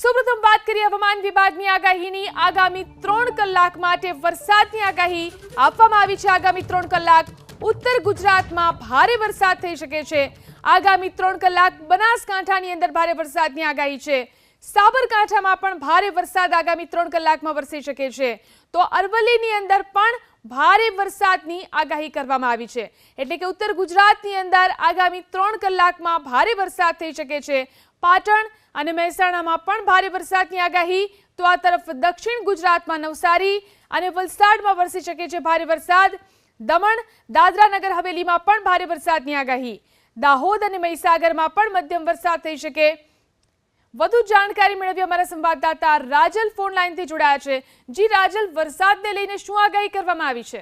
સૌપ્રથમ વાત કરીએ હવામાન વિભાગની આગાહીની. આગામી ત્રણ કલાક માટે વરસાદની આગાહી આપવામાં આવી છે. આગામી ત્રણ કલાક ઉત્તર ગુજરાતમાં ભારે વરસાદ થઈ શકે છે. આગામી ત્રણ કલાક બનાસકાંઠાની અંદર ભારે વરસાદની આગાહી છે. સાબરકાંઠામાં પણ ભારે વરસાદ આગામી ત્રણ કલાકમાં વરસી શકે છે. તો અરવલ્લીની અંદર પણ ભારે વરસાદની આગાહી કરવામાં આવી છે. એટલે કે ઉત્તર ગુજરાતની અંદર આગામી ત્રણ કલાકમાં ભારે વરસાદ થઈ શકે છે. પાટણ અને મહેસાણામાં પણ ભારે વરસાદની આગાહી. તો આ તરફ દક્ષિણ ગુજરાતમાં નવસારી અને વલસાડમાં વરસી શકે છે ભારે વરસાદ. દમણ, દાદરા નગર હવેલીમાં પણ ભારે વરસાદની આગાહી. દાહોદ અને મહીસાગરમાં પણ મધ્યમ વરસાદ થઈ શકે. વધુ જાણકારી મેળવી અમારા સંવાદદાતા રાજલ ફોન લાઈનથી જોડાયા છે. જી રાજલ, વરસાદને લઈને શું આગાહી કરવામાં આવી છે?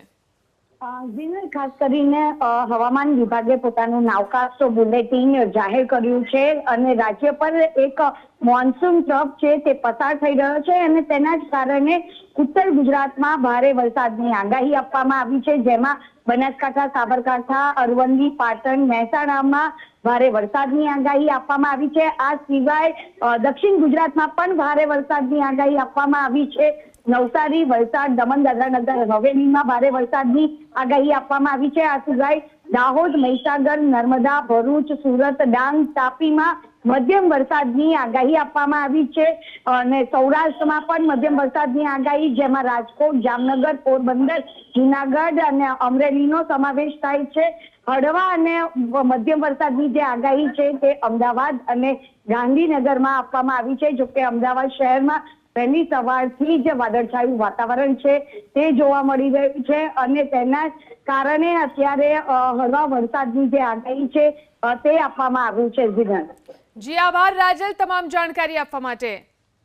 ખાસ કરીને હવામાન વિભાગે પોતાનું નાવકાસ્ટ બુલેટિન જાહેર કર્યું છે અને રાજ્ય પર એક મોન્સૂન ટ્રફ છે તે પસાર થઈ રહ્યો છે અને તેના જ કારણે ઉત્તર ગુજરાતમાં ભારે વરસાદની આગાહી આપવામાં આવી છે. જેમાં બનાસકાંઠા, સાબરકાંઠા, અરવલ્લી, પાટણ, મહેસાણામાં ભારે વરસાદની આગાહી આપવામાં આવી છે. આ સિવાય દક્ષિણ ગુજરાતમાં પણ ભારે વરસાદની આગાહી આપવામાં આવી છે. નવસારી, વલસાડ, દમણ દાદરા નગર હવેલીમાં ભારે વરસાદની આગાહી આપવામાં આવી છે. આ સિવાય દાહોદ, મહીસાગર, નર્મદા, ભરૂચ, સુરત, ડાંગ, તાપીમાં મધ્યમ વરસાદની આગાહી આપવામાં આવી છે. અને સૌરાષ્ટ્રમાં પણ મધ્યમ વરસાદની આગાહી, જેમાં રાજકોટ, જામનગર, પોરબંદર, જુનાગઢ અને અમરેલીનો સમાવેશ થાય છે. હળવા અને મધ્યમ વરસાદની જે આગાહી છે તે અમદાવાદ અને ગાંધીનગરમાં આપવામાં આવી છે. જોકે અમદાવાદ શહેરમાં વહેલી સવારથી જ વાદળછાયું વાતાવરણ છે, તે જોવા મળી રહ્યું છે અને તેના કારણે અત્યારે હળવા વરસાદની જે આગાહી છે તે આપવામાં આવ્યું છે જીનલ જી આભાર રાજલ, તમામ જાણકારી આપવા માટે.